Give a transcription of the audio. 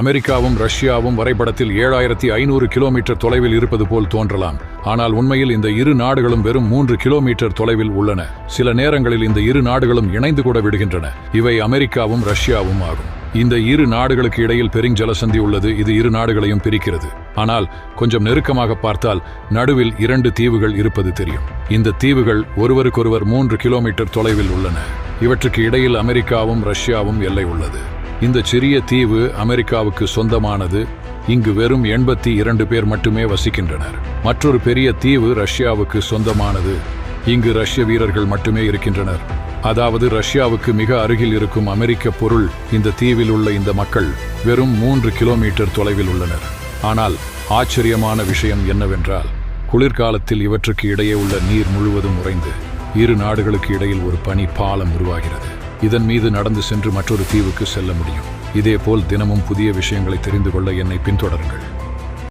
அமெரிக்காவும் ரஷ்யாவும் வரைபடத்தில் ஏழாயிரத்தி ஐநூறு கிலோமீட்டர் தொலைவில் இருப்பது போல் தோன்றலாம். ஆனால் உண்மையில் இந்த இரு நாடுகளும் வெறும் மூன்று கிலோமீட்டர் தொலைவில் உள்ளன. சில நேரங்களில் இந்த இரு நாடுகளும் இணைந்து கூட விடுகின்றன. இவை அமெரிக்காவும் ரஷ்யாவும் ஆகும். இந்த இரு நாடுகளுக்கு இடையில் பெருஞ்சலசந்தி உள்ளது. இது இரு நாடுகளையும் பிரிக்கிறது. ஆனால் கொஞ்சம் நெருக்கமாக பார்த்தால் நடுவில் இரண்டு தீவுகள் இருப்பது தெரியும். இந்த தீவுகள் ஒருவருக்கொருவர் மூன்று கிலோமீட்டர் தொலைவில் உள்ளன. இவற்றுக்கு இடையில் அமெரிக்காவும் ரஷ்யாவும் எல்லை உள்ளது. இந்த சிறிய தீவு அமெரிக்காவுக்கு சொந்தமானது. இங்கு வெறும் எண்பத்தி இரண்டு பேர் மட்டுமே வசிக்கின்றனர். மற்றொரு பெரிய தீவு ரஷ்யாவுக்கு சொந்தமானது. இங்கு ரஷ்ய வீரர்கள் மட்டுமே இருக்கின்றனர். அதாவது ரஷ்யாவுக்கு மிக அருகில் இருக்கும் அமெரிக்க பொருள் இந்த தீவில் உள்ள இந்த மக்கள் வெறும் மூன்று கிலோமீட்டர் தொலைவில் உள்ளனர். ஆனால் ஆச்சரியமான விஷயம் என்னவென்றால் குளிர்காலத்தில் இவற்றுக்கு இடையே உள்ள நீர் முழுவதும் உறைந்து இரு நாடுகளுக்கு இடையில் ஒரு பனி பாலம் உருவாகிறது. இதன் மீது நடந்து சென்று மற்றொரு தீவுக்கு செல்ல முடியும். இதேபோல் தினமும் புதிய விஷயங்களை தெரிந்து கொள்ள என்னை பின்தொடருங்கள்.